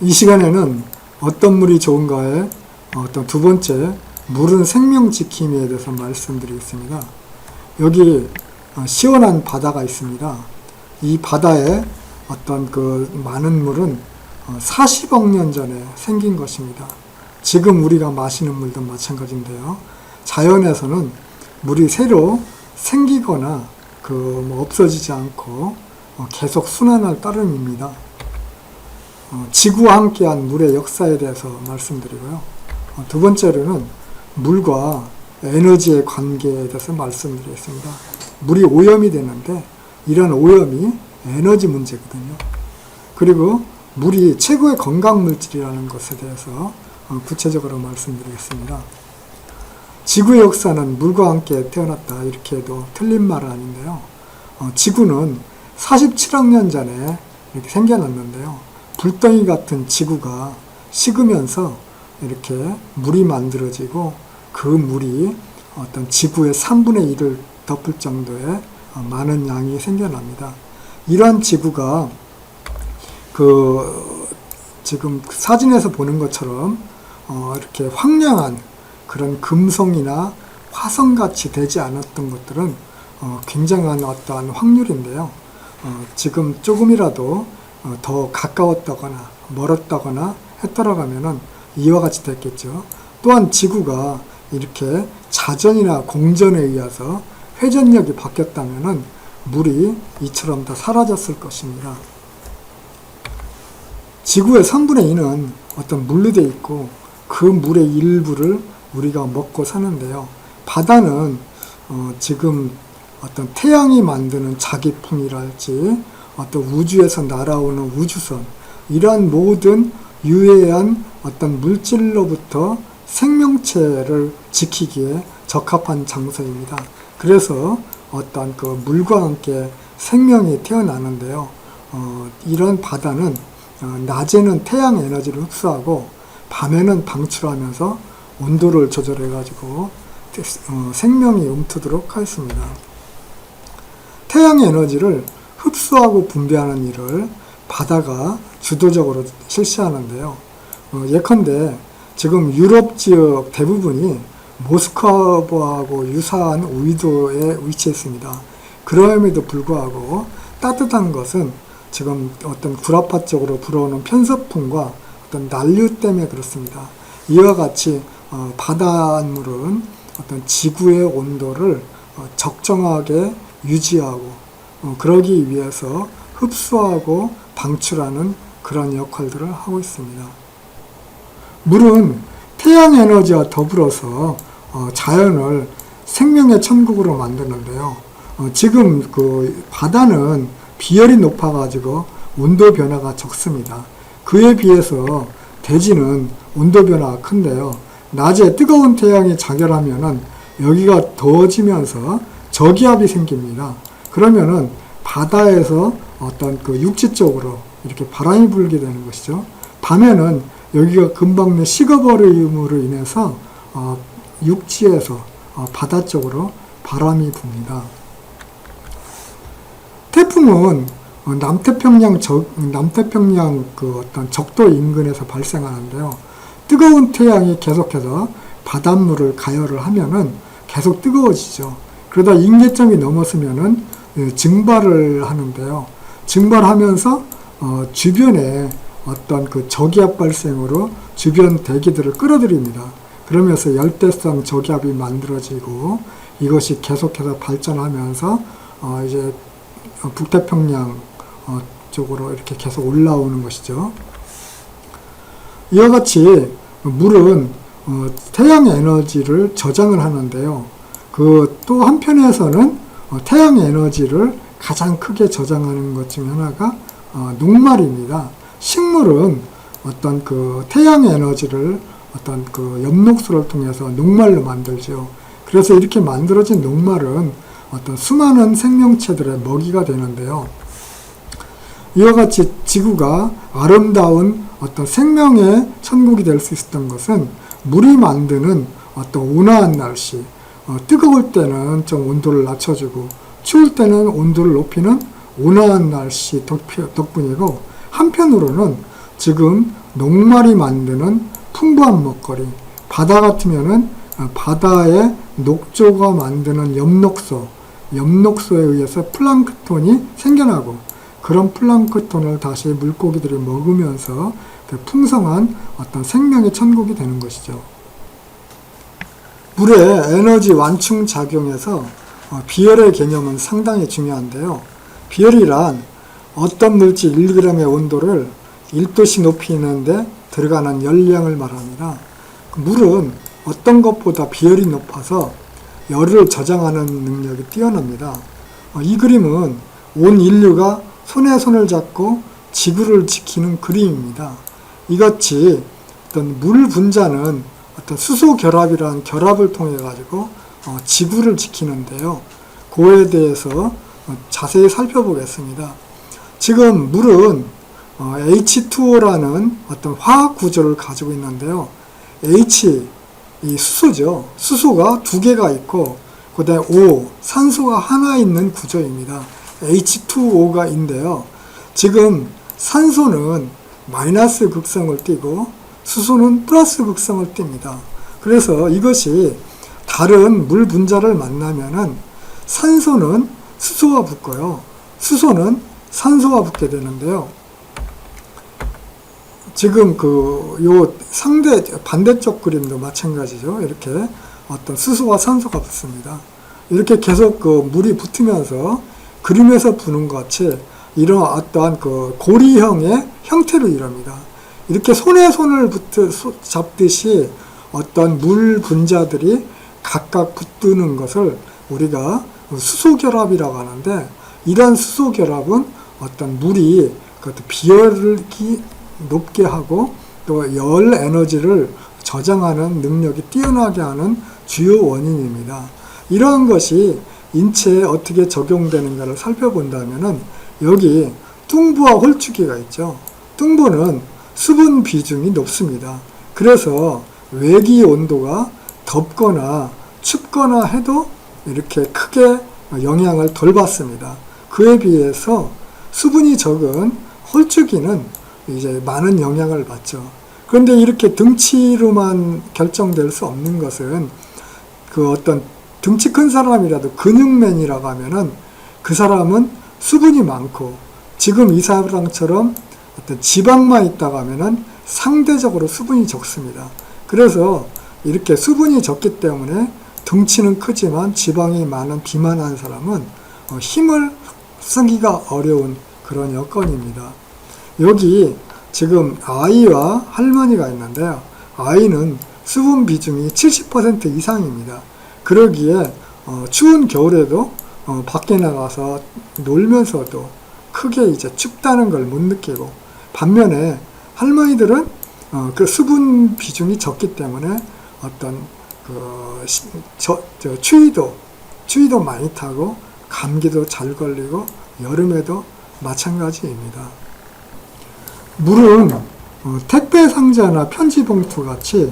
이 시간에는 어떤 물이 좋은가에 어떤 두 번째 물은 생명 지킴이에 대해서 말씀드리겠습니다. 여기 어, 시원한 바다가 있습니다. 이 바다에 어떤 그 많은 물은 어, 40억 년 전에 생긴 것입니다. 지금 우리가 마시는 물도 마찬가지인데요. 자연에서는 물이 새로 생기거나 그 뭐 없어지지 않고 어, 계속 순환할 따름입니다. 어, 지구와 함께한 물의 역사에 대해서 말씀드리고요. 어, 두 번째로는 물과 에너지의 관계에 대해서 말씀드리겠습니다. 물이 오염이 되는데 이런 오염이 에너지 문제거든요. 그리고 물이 최고의 건강 물질이라는 것에 대해서 어, 구체적으로 말씀드리겠습니다. 지구의 역사는 물과 함께 태어났다 이렇게 해도 틀린 말은 아닌데요. 어, 지구는 47억 년 전에 이렇게 생겨났는데요. 불덩이 같은 지구가 식으면서 이렇게 물이 만들어지고 그 물이 어떤 지구의 3분의 1을 덮을 정도의 어, 많은 양이 생겨납니다. 이러한 지구가 그 지금 사진에서 보는 것처럼 어 이렇게 황량한 그런 금성이나 화성같이 되지 않았던 것들은 어 굉장한 어떠한 확률인데요. 어 지금 조금이라도 어, 더 가까웠다거나 멀었다거나 했더라가면은 이와 같이 됐겠죠. 또한 지구가 이렇게 자전이나 공전에 의해서 회전력이 바뀌었다면은 물이 이처럼 다 사라졌을 것입니다. 지구의 3분의 2는 어떤 물로 되어 있고 그 물의 일부를 우리가 먹고 사는데요. 바다는 어, 지금 어떤 태양이 만드는 자기풍이랄지 어떤 우주에서 날아오는 우주선 이러한 모든 유해한 어떤 물질로부터 생명체를 지키기에 적합한 장소입니다. 그래서 어떤 그 물과 함께 생명이 태어나는데요. 어, 이런 바다는 어, 낮에는 태양 에너지를 흡수하고 밤에는 방출하면서 온도를 조절해 가지고 어, 생명이 움트도록 하였습니다. 태양 에너지를 흡수하고 분배하는 일을 바다가 주도적으로 실시하는데요. 어, 예컨대 지금 유럽 지역 대부분이 모스크바하고 유사한 위도에 위치했습니다. 그럼에도 불구하고 따뜻한 것은 지금 어떤 구라파 쪽으로 불어오는 편서풍과 어떤 난류 때문에 그렇습니다. 이와 같이 어, 바닷물은 어떤 지구의 온도를 어, 적정하게 유지하고 어, 그러기 위해서 흡수하고 방출하는 그런 역할들을 하고 있습니다. 물은 태양 에너지와 더불어서 어, 자연을 생명의 천국으로 만드는데요. 어, 지금 그 바다는 비열이 높아가지고 온도 변화가 적습니다. 그에 비해서 대지는 온도 변화가 큰데요. 낮에 뜨거운 태양이 자결하면은 여기가 더워지면서 저기압이 생깁니다. 그러면은 바다에서 어떤 그 육지 쪽으로 이렇게 바람이 불게 되는 것이죠. 밤에는 여기가 금방 식어버림으로 인해서 어, 육지에서 어, 바다 쪽으로 바람이 붑니다. 태풍은 어, 남태평양 적, 남태평양 그 어떤 적도 인근에서 발생하는데요. 뜨거운 태양이 계속해서 바닷물을 가열을 하면은 계속 뜨거워지죠. 그러다 임계점이 넘었으면은 예, 증발을 하는데요. 증발하면서 어, 주변에 어떤 그 저기압 발생으로 주변 대기들을 끌어들입니다. 그러면서 열대성 저기압이 만들어지고 이것이 계속해서 발전하면서 어, 이제 북태평양 어, 쪽으로 이렇게 계속 올라오는 것이죠. 이와 같이 물은 어, 태양 에너지를 저장을 하는데요. 그 또 한편에서는 어, 태양 에너지를 가장 크게 저장하는 것 중 하나가 어, 녹말입니다. 식물은 어떤 그 태양 에너지를 어떤 그 엽록소를 통해서 녹말로 만들죠. 그래서 이렇게 만들어진 녹말은 어떤 수많은 생명체들의 먹이가 되는데요. 이와 같이 지구가 아름다운 어떤 생명의 천국이 될 수 있었던 것은 물이 만드는 어떤 온화한 날씨, 어, 뜨거울 때는 좀 온도를 낮춰주고 추울 때는 온도를 높이는 온화한 날씨 덕분이고 한편으로는 지금 녹말이 만드는 풍부한 먹거리, 바다 같으면은 어, 바다의 녹조가 만드는 엽록소, 엽록소에 의해서 플랑크톤이 생겨나고 그런 플랑크톤을 다시 물고기들이 먹으면서 그 풍성한 어떤 생명의 천국이 되는 것이죠. 물의 에너지 완충 작용에서 어, 비열의 개념은 상당히 중요한데요. 비열이란 어떤 물질 1g의 온도를 1도씩 높이는데 들어가는 열량을 말합니다. 그 물은 어떤 것보다 비열이 높아서 열을 저장하는 능력이 뛰어납니다. 어, 이 그림은 온 인류가 손에 손을 잡고 지구를 지키는 그림입니다. 이같이 어떤 물 분자는 어떤 수소 결합이라는 결합을 통해 가지고 어, 지구를 지키는데요. 그에 대해서 어, 자세히 살펴보겠습니다. 지금 물은 어, H2O라는 어떤 화학 구조를 가지고 있는데요. H 이 수소죠. 수소가 두 개가 있고 그다음에 O 산소가 하나 있는 구조입니다. H2O가 있는데요. 지금 산소는 마이너스 극성을 띠고 수소는 플러스 극성을 띱니다. 그래서 이것이 다른 물 분자를 만나면은 산소는 수소와 붙고요. 수소는 산소와 붙게 되는데요. 지금 그 요 상대 반대쪽 그림도 마찬가지죠. 이렇게 어떤 수소와 산소가 붙습니다. 이렇게 계속 그 물이 붙으면서 그림에서 부는 것 같이 이런 어떠한 그 고리형의 형태를 이룹니다. 이렇게 손에 손을 붙 잡듯이 어떤 물 분자들이 각각 붙는 것을 우리가 수소 결합이라고 하는데 이러한 수소 결합은 어떤 물이 비열기 높게 하고 또 열 에너지를 저장하는 능력이 뛰어나게 하는 주요 원인입니다. 이러한 것이 인체에 어떻게 적용되는가를 살펴본다면은 여기 뚱부와 홀쭉이가 있죠. 뚱부는 수분 비중이 높습니다. 그래서 외기 온도가 덥거나 춥거나 해도 이렇게 크게 영향을 덜 받습니다. 그에 비해서 수분이 적은 홀쭉이는 이제 많은 영향을 받죠. 그런데 이렇게 등치로만 결정될 수 없는 것은 그 어떤 등치 큰 사람이라도 근육맨이라고 하면은 그 사람은 수분이 많고 지금 이 사람처럼 어떤 지방만 있다고 하면은 상대적으로 수분이 적습니다. 그래서 이렇게 수분이 적기 때문에 등치는 크지만 지방이 많은 비만한 사람은 어, 힘을 쓰기가 어려운 그런 여건입니다. 여기 지금 아이와 할머니가 있는데요. 아이는 수분 비중이 70% 이상입니다. 그러기에 어, 추운 겨울에도 어, 밖에 나가서 놀면서도 크게 이제 춥다는 걸 못 느끼고 반면에 할머니들은 어, 그 수분 비중이 적기 때문에 어떤 그 시, 저, 저 추위도 추위도 많이 타고 감기도 잘 걸리고 여름에도 마찬가지입니다. 물은 어, 택배 상자나 편지 봉투 같이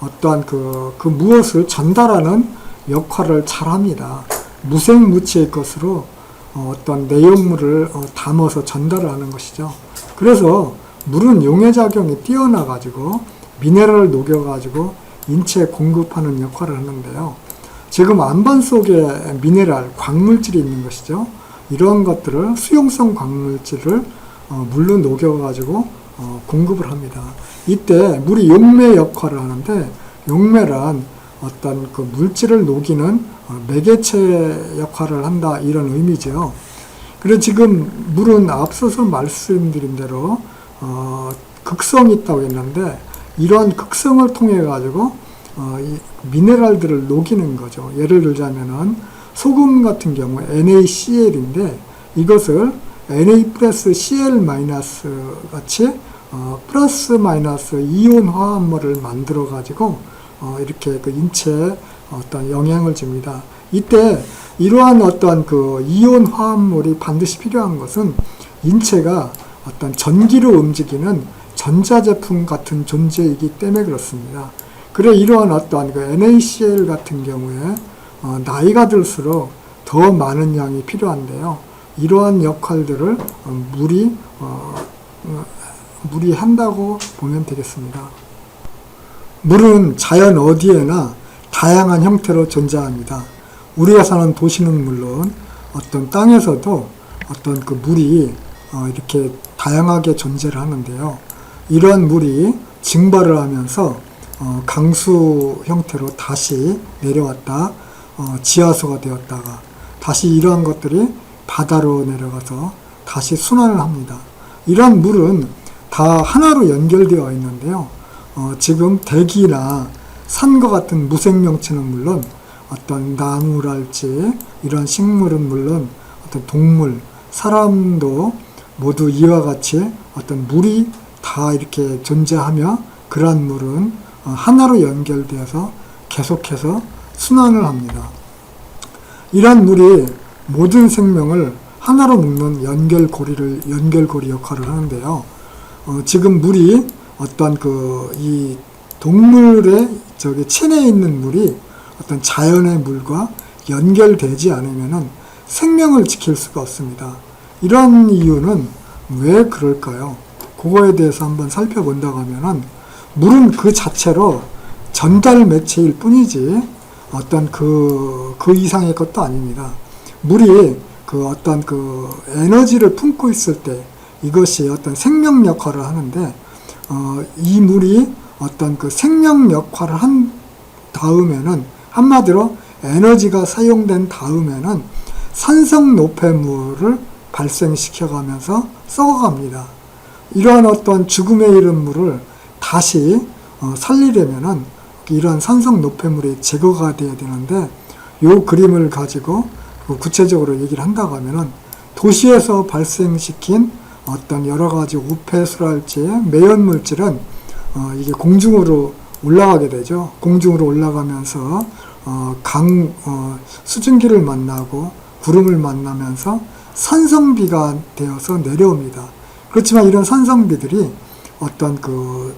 어떠한 그, 그 무엇을 전달하는 역할을 잘 합니다. 무생무치의 것으로 어, 어떤 내용물을 어, 담아서 전달을 하는 것이죠. 그래서 물은 용해작용이 뛰어나가지고 미네랄을 녹여가지고 인체에 공급하는 역할을 하는데요. 지금 안반 속에 미네랄, 광물질이 있는 것이죠. 이러한 것들을 수용성 광물질을 어, 물로 녹여가지고 어, 공급을 합니다. 이때 물이 용매 역할을 하는데 용매란 어떤 그 물질을 녹이는 어, 매개체 역할을 한다 이런 의미죠. 그래서 지금 물은 앞서서 말씀드린 대로 어, 극성이 있다고 했는데 이러한 극성을 통해 가지고 어, 이 미네랄들을 녹이는 거죠. 예를 들자면은 소금 같은 경우 NaCl인데 이것을 Na 플러스 Cl 마이너스 같이 어, 플러스 마이너스 이온 화합물을 만들어 가지고 어, 이렇게 그 인체에 어떤 영향을 줍니다. 이때 이러한 어떤 그 이온 화합물이 반드시 필요한 것은 인체가 어떤 전기로 움직이는 전자제품 같은 존재이기 때문에 그렇습니다. 그래 이러한 어떠한 그 NaCl 같은 경우에 어, 나이가 들수록 더 많은 양이 필요한데요. 이러한 역할들을 어, 물이 어, 어, 무리한다고 보면 되겠습니다. 물은 자연 어디에나 다양한 형태로 존재합니다. 우리가 사는 도시는 물론 어떤 땅에서도 어떤 그 물이 어, 이렇게 다양하게 존재를 하는데요. 이러한 물이 증발을 하면서 어, 강수 형태로 다시 내려왔다 어, 지하수가 되었다가 다시 이러한 것들이 바다로 내려가서 다시 순환을 합니다. 이러한 물은 다 하나로 연결되어 있는데요. 어, 지금 대기나 산과 같은 무생명체는 물론 어떤 나무랄지 이런 식물은 물론 어떤 동물, 사람도 모두 이와 같이 어떤 물이 다 이렇게 존재하며 그러한 물은 어, 하나로 연결되어서 계속해서 순환을 합니다. 이러한 물이 모든 생명을 하나로 묶는 연결고리를 연결고리 역할을 하는데요. 어, 지금 물이 어떤 그 이 동물의 저기 체내에 있는 물이 어떤 자연의 물과 연결되지 않으면은 생명을 지킬 수가 없습니다. 이러한 이유는 왜 그럴까요? 그거에 대해서 한번 살펴본다고 하면은 물은 그 자체로 전달 매체일 뿐이지 어떤 그, 그 이상의 것도 아닙니다. 물이 그 어떤 그 에너지를 품고 있을 때 이것이 어떤 생명 역할을 하는데 어, 이 물이 어떤 그 생명 역할을 한 다음에는 한마디로 에너지가 사용된 다음에는 산성 노폐물을 발생시켜가면서 썩어갑니다. 이러한 어떤 죽음에 이른 물을 다시 어, 살리려면은 이러한 산성 노폐물이 제거가 돼야 되는데 요 그림을 가지고 그 구체적으로 얘기를 한다고 하면은 도시에서 발생시킨 어떤 여러 가지 우폐수랄지 매연 물질은 어, 이게 공중으로 올라가게 되죠. 공중으로 올라가면서 어, 강 어, 수증기를 만나고 구름을 만나면서 산성비가 되어서 내려옵니다. 그렇지만 이런 산성비들이 어떤 그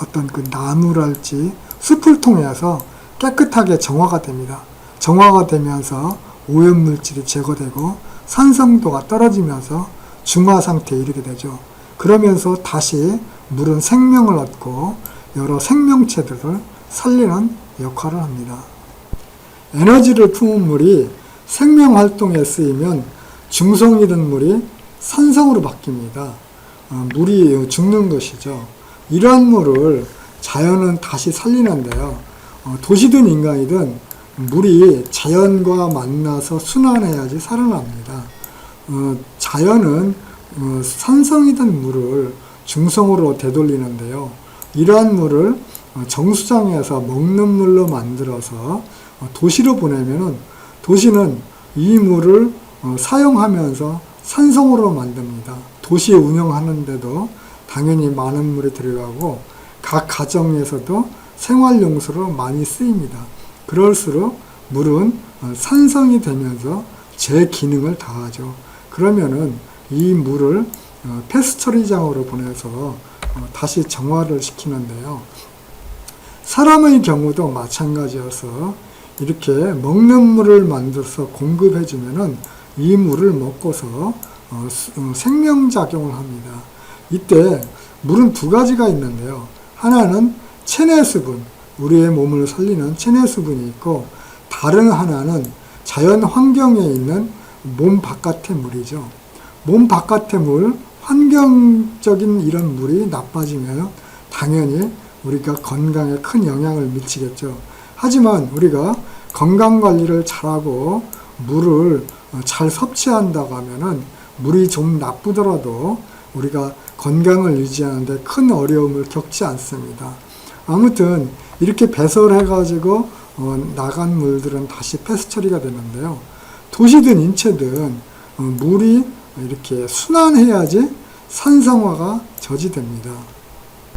어떤 그 나무랄지 숲을 통해서 깨끗하게 정화가 됩니다. 정화가 되면서 오염 물질이 제거되고 산성도가 떨어지면서 중화 상태에 이르게 되죠. 그러면서 다시 물은 생명을 얻고 여러 생명체들을 살리는 역할을 합니다. 에너지를 품은 물이 생명 활동에 쓰이면 중성 잃은 물이 산성으로 바뀝니다. 어, 물이 죽는 것이죠. 이러한 물을 자연은 다시 살리는데요. 어, 도시든 인간이든 물이 자연과 만나서 순환해야지 살아납니다. 어, 자연은 어, 산성이든 물을 중성으로 되돌리는데요. 이러한 물을 어, 정수장에서 먹는 물로 만들어서 어, 도시로 보내면은 도시는 이 물을 어, 사용하면서 산성으로 만듭니다. 도시 운영하는데도 당연히 많은 물이 들어가고 각 가정에서도 생활용수로 많이 쓰입니다. 그럴수록 물은 산성이 되면서 제 기능을 다하죠. 그러면은 이 물을 패스 처리장으로 보내서 다시 정화를 시키는데요. 사람의 경우도 마찬가지여서 이렇게 먹는 물을 만들어서 공급해 주면은 이 물을 먹고서 어, 어, 생명작용을 합니다. 이때 물은 두 가지가 있는데요. 하나는 체내 수분, 우리의 몸을 살리는 체내 수분이 있고 다른 하나는 자연 환경에 있는 몸 바깥의 물이죠. 몸 바깥의 물, 환경적인 이런 물이 나빠지면 당연히 우리가 건강에 큰 영향을 미치겠죠. 하지만 우리가 건강 관리를 잘하고 물을 어, 잘 섭취한다고 하면은 물이 좀 나쁘더라도 우리가 건강을 유지하는데 큰 어려움을 겪지 않습니다. 아무튼 이렇게 배설해 가지고 어, 나간 물들은 다시 패스 처리가 되는데요. 도시든 인체든 어, 물이 이렇게 순환해야지 산성화가 저지됩니다.